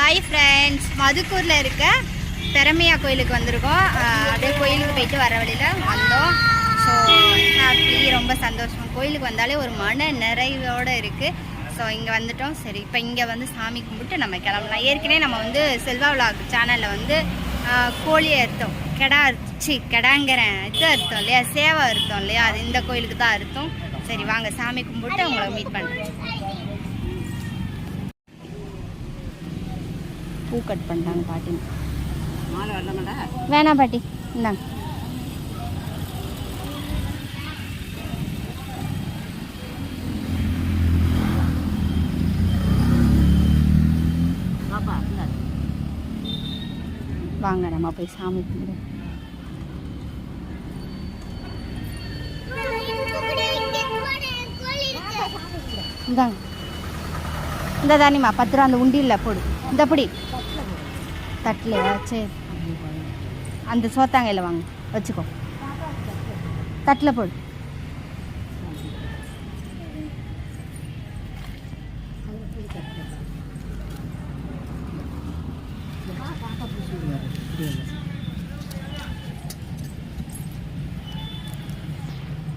Hi friends மதுக்கூரில் இருக்க பெரமையா கோயிலுக்கு வந்திருக்கோம். அப்படியே கோயிலுக்கு போயிட்டு வர வழியில் வந்தோம். ஸோ ஹாப்பி ரொம்ப சந்தோஷம். கோயிலுக்கு வந்தாலே ஒரு மன நிறைவோடு இருக்குது ஸோ இங்கே வந்துட்டோம். சரி இப்போ இங்கே வந்து சாமி கும்பிட்டு நம்ம கிளம்பலாம். ஏற்கனவே நம்ம வந்து செல்வா விழாக்கு சேனலில் வந்து கோழி அறுத்தோம். கெடா அரிச்சி கெடாங்கிறேன் இது அர்த்தம் இல்லையா? சேவை அர்த்தம் இல்லையா? அது இந்த கோயிலுக்கு தான் அர்த்தம் சரி வாங்க சாமி கும்பிட்டு உங்களை மீட் பண்ணுறேன் பூ கட் பண்ணிட்டாங்க பாட்டி. வேணாம் பாட்டி இந்தாங்க. வாங்க நம்ம போய் சாமி கும்பிடுவோம் இந்தாங்க. இந்த தானிமா பத்து ரூபா அந்த உண்டியில் போடு. இந்த பிடி. தட்டலையா சரி அந்த சோத்தாங்கையில் வாங்க வச்சுக்கோ. தட்டில் போடு.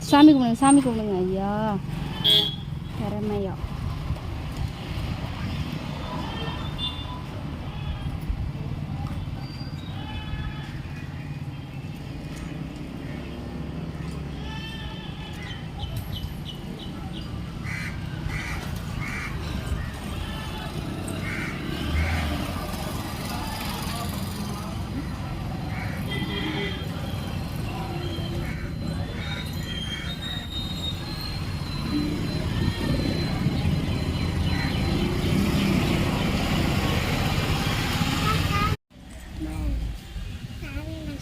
சாமி கும்பிடுங்க சாமி கும்பிடுங்க ஐயா. திறமையா.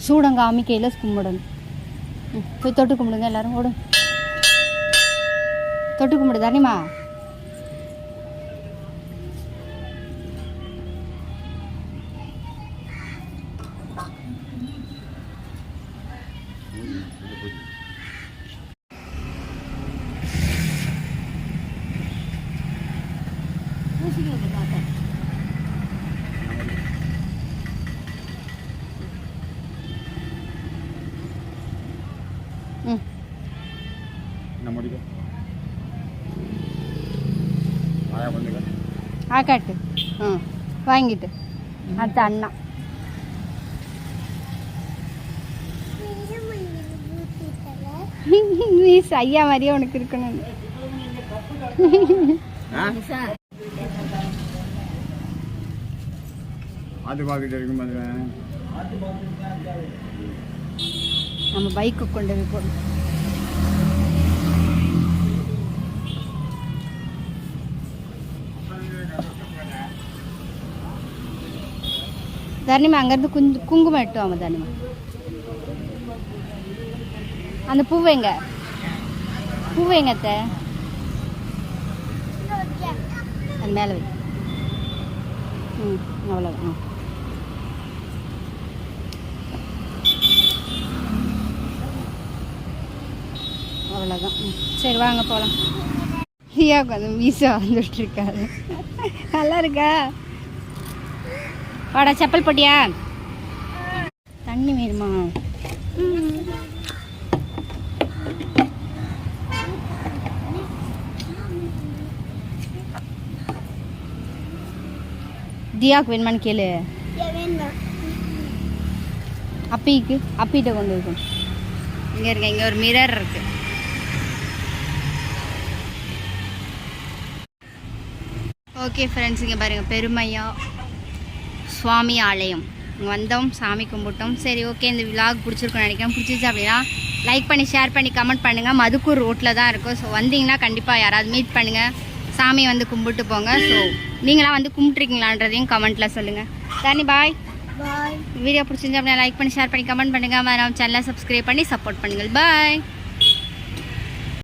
சூடங்க அம்மிக்கையில் கும்பிடணும். போய் தொட்டு கும்பிடுங்க எல்லாரும் ஓடும் தொட்டு கும்பிடு தானிமா you. பண்ணுங்க ஆக்காட்டு ம் வாங்கிட்டு. அடுத்த அண்ணா. நீ ஐயா மாதிரியே உனக்கு இருக்கணும். ஆட்டு பாக்கிட்டு இருக்கும் அது நம்ம பைக்கு கொண்டு போய் தர்ணிமா அங்கேருந்து குஞ்சு குங்குமம் எட்டு வாங்க தர்ணிமா? அந்த பூ வைங்க. பூ எங்க அத்தை. அது மேலே வை. ம் அவ்வளோதான் ஆ. அவ்வளோதான் ம். சரி வாங்க போகலாம் ஐயா கொஞ்சம் மீசா வந்துட்டு இருக்காரு நல்லா இருக்கா? வாடா செப்பல் போட்டியா? தண்ணி வேணுமா? தியாக்கு வேணுமான்னு கேளு. அப்பிக்கு அப்பிட்ட கொண்டு இருக்கும் இங்கே இருக்க இங்கே ஒரு மிரர் இருக்கு. ஓகே ஃப்ரெண்ட்ஸ் இங்கே பாருங்கள் பெருமையா சுவாமி ஆலயம். இங்கே வந்தோம் சாமி கும்பிட்டோம். சரி ஓகே இந்த விலாக் பிடிச்சிருக்குன்னு நினைக்கிறேன். பிடிச்சிச்சு அப்படின்னா லைக் பண்ணி ஷேர் பண்ணி கமெண்ட் பண்ணுங்கள் மதுக்கூர் ரோட்டில் தான் இருக்கும். ஸோ வந்தீங்கன்னா கண்டிப்பாக யாராவது மீட் பண்ணுங்கள் சாமி வந்து கும்பிட்டு போங்க. ஸோ நீங்களாம் வந்து கும்பிட்ருக்கீங்களான்றதையும் கமெண்ட்டில் சொல்லுங்கள் தனி பாய் பாய் வீடியோ பிடிச்சிருந்தா அப்படின்னா லைக் பண்ணி ஷேர் பண்ணி கமெண்ட் பண்ணுங்கள் மறக்காம சேனலை சப்ஸ்கிரைப் பண்ணி சப்போர்ட் பண்ணுங்கள். பாய்